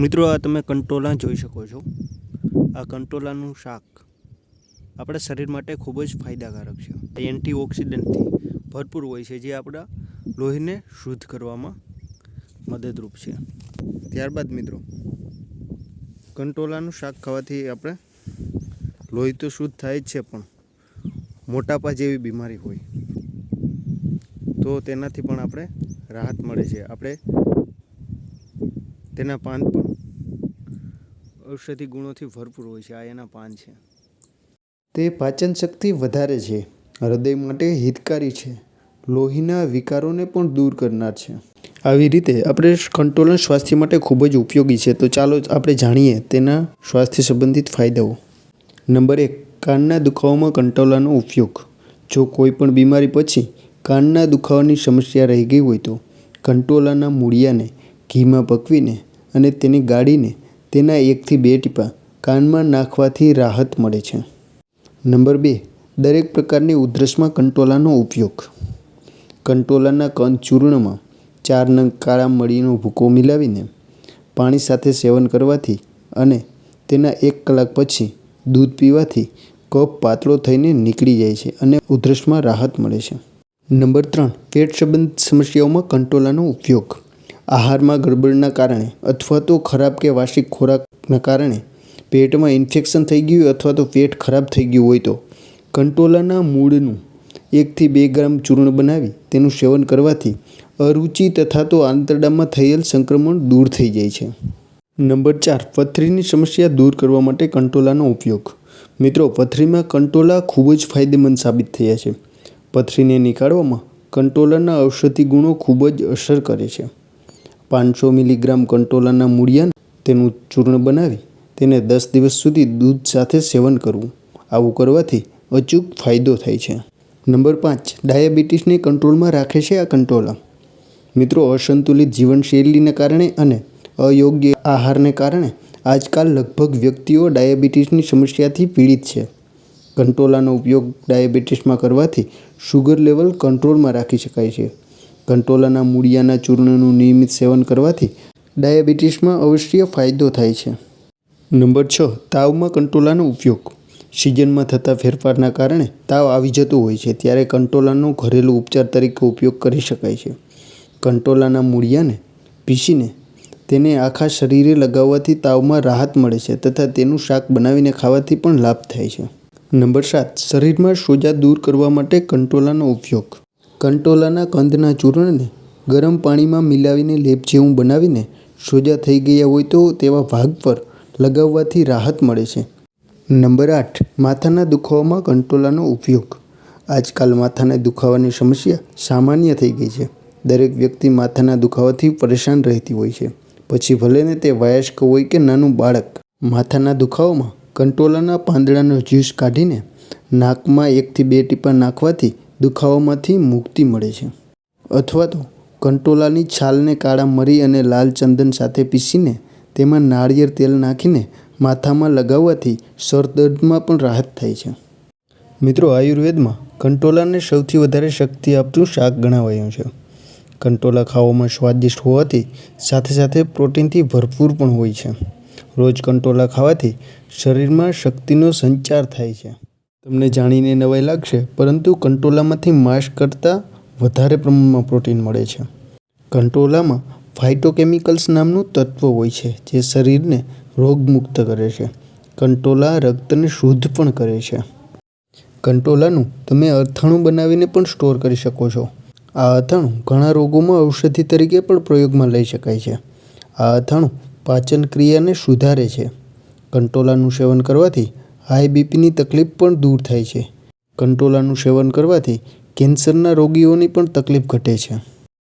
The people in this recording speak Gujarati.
મિત્રો, આ તમે કંટોલા જોઈ શકો છો. આ કંટોલાનું શાક આપણા શરીર માટે ખૂબ જ ફાયદાકારક છે. એન્ટી ઓક્સિડન્ટથી ભરપૂર હોય છે, જે આપણા લોહીને શુદ્ધ કરવામાં મદદરૂપ છે. ત્યારબાદ મિત્રો, કંટોલાનું શાક ખાવાથી આપણે લોહી તો શુદ્ધ થાય જ છે, પણ મોટાપા જેવી બીમારી હોય. તો તેનાથી પણ આપણે રાહત મળે છે. આપણે તેના પાન ઔષધિ ગુણોથી ભરપૂર હોય છે, આ એના પાન છે. તે પાચન શક્તિ વધારે છે, હૃદય માટે હિતકારી છે, લોહીના વિકારોને પણ દૂર કરનાર છે. આવી રીતે આપણે કંટોલન સ્વાસ્થ્ય માટે ખૂબ જ ઉપયોગી છે, તો ચાલો આપણે જાણીએ તેના સ્વાસ્થ્ય સંબંધિત ફાયદાઓ. નંબર એક, કાનના દુખાવામાં કંટોલાનો ઉપયોગ. જો કોઈ પણ બીમારી પછી કાનના દુખાવાની સમસ્યા રહી ગઈ હોય તો કંટોલાના મૂળિયાને ઘીમાં પકવીને અને તેને ગાળીને તેના એકથી બે ટીપાં કાનમાં નાખવાથી રાહત મળે છે. નંબર બે, દરેક પ્રકારની ઉધરસમાં કંટોલાનો ઉપયોગ. કંટોલાના કંદ ચૂર્ણમાં ચાર નંગ કાળા મળીનો ભૂકો મિલાવીને પાણી સાથે સેવન કરવાથી અને તેના એક કલાક પછી દૂધ પીવાથી કફ પાતળો થઈને નીકળી જાય છે અને ઉધરસમાં રાહત મળે છે. નંબર ત્રણ, પેટ સંબંધિત સમસ્યાઓમાં કંટોલાનો ઉપયોગ. આહારમાં ગડબડના કારણે અથવા તો ખરાબ કે વાર્ષિક ખોરાકના કારણે પેટમાં ઇન્ફેક્શન થઈ ગયું અથવા તો પેટ ખરાબ થઈ ગયું હોય તો કંટોલાના મૂળનું એકથી બે ગ્રામ ચૂર્ણ બનાવી તેનું સેવન કરવાથી અરુચિ તથા તો આંતરડામાં થયેલ સંક્રમણ દૂર થઈ જાય છે. નંબર ચાર, પથરીની સમસ્યા દૂર કરવા માટે કંટોલાનો ઉપયોગ. મિત્રો, પથરીમાં કંટોલા ખૂબ જ ફાયદેમંદ સાબિત થયા છે. પથરીને નીકાળવામાં કંટોલાના ઔષધિ ગુણો ખૂબ જ અસર કરે છે. પાંચસો મિલીગ્રામ કંટોલાના મૂળિયાને તેનું ચૂર્ણ બનાવી તેને દસ દિવસ સુધી દૂધ સાથે સેવન કરવું. આવું કરવાથી અચૂક ફાયદો થાય છે. નંબર પાંચ, ડાયાબિટીસને કંટ્રોલમાં રાખે છે આ કંટોલા. મિત્રો, અસંતુલિત જીવનશૈલીને કારણે અને અયોગ્ય આહારને કારણે આજકાલ લગભગ વ્યક્તિઓ ડાયાબિટીસની સમસ્યાથી પીડિત છે. કંટોલાનો ઉપયોગ ડાયાબિટીસમાં કરવાથી શુગર લેવલ કંટ્રોલમાં રાખી શકાય છે. કંટોલાના મૂળિયાના ચૂર્ણનું નિયમિત સેવન કરવાથી ડાયાબિટીસમાં અવશ્ય ફાયદો થાય છે. નંબર છ, તાવમાં કંટોલાનો ઉપયોગ. સિઝનમાં થતા ફેરફારના કારણે તાવ આવી જતો હોય છે, ત્યારે કંટોલાનો ઘરેલું ઉપચાર તરીકે ઉપયોગ કરી શકાય છે. કંટોલાના મૂળિયાને પીસીને તેને આખા શરીરે લગાવવાથી તાવમાં રાહત મળે છે તથા તેનું શાક બનાવીને ખાવાથી પણ લાભ થાય છે. નંબર સાત, શરીરમાં સોજા દૂર કરવા માટે કંટોલાનો ઉપયોગ. કંટોલાના કંદના ચૂર્ણને ગરમ પાણીમાં મિલાવીને લેપ જેવું બનાવીને સોજા થઈ ગયા હોય તો તેવા ભાગ પર લગાવવાથી રાહત મળે છે. નંબર આઠ, માથાના દુખાવામાં કંટોલાનો ઉપયોગ. આજકાલ માથાના દુખાવાની સમસ્યા સામાન્ય થઈ ગઈ છે. દરેક વ્યક્તિ માથાના દુખાવાથી પરેશાન રહેતી હોય છે. પછી ભલેને તે વયસ્ક હોય કે નાનું બાળક, માથાના દુખાવામાં કંટોલાના પાંદડાનો જ્યુસ કાઢીને નાકમાં એકથી બે ટીપા નાખવાથી દુખાવામાંથી મુક્તિ મળે છે. અથવા તો કંટોલાની છાલને કાળા મરી અને લાલ ચંદન સાથે પીસીને તેમાં નાળિયેર તેલ નાખીને માથામાં લગાવવાથી સરદર્દમાં પણ રાહત થાય છે. મિત્રો, આયુર્વેદમાં કંટોલાને સૌથી વધારે શક્તિ આપતું શાક ગણાવાયું છે. કંટોલા ખાવામાં સ્વાદિષ્ટ હોવાથી સાથે સાથે પ્રોટીનથી ભરપૂર પણ હોય છે. રોજ કંટોલા ખાવાથી શરીરમાં શક્તિનો સંચાર થાય છે. તમને જાણીને નવાઈ લાગશે, પરંતુ કંટોલામાંથી માંસ કરતાં વધારે પ્રમાણમાં પ્રોટીન મળે છે. કંટોલામાં ફાઇટોકેમિકલ્સ નામનું તત્વ હોય છે, જે શરીરને રોગમુક્ત કરે છે. કંટોલા રક્તને શુદ્ધ પણ કરે છે. કંટોલાનું તમે અથાણું બનાવીને પણ સ્ટોર કરી શકો છો. આ અથાણું ઘણા રોગોમાં ઔષધિ તરીકે પણ પ્રયોગમાં લઈ શકાય છે. આ અથાણું પાચન ક્રિયાને સુધારે છે. કંટોલાનું સેવન કરવાથી હાઈ બીપીની તકલીફ પણ દૂર થાય છે. કંટોલાનું સેવન કરવાથી કેન્સરના રોગીઓની પણ તકલીફ ઘટે છે.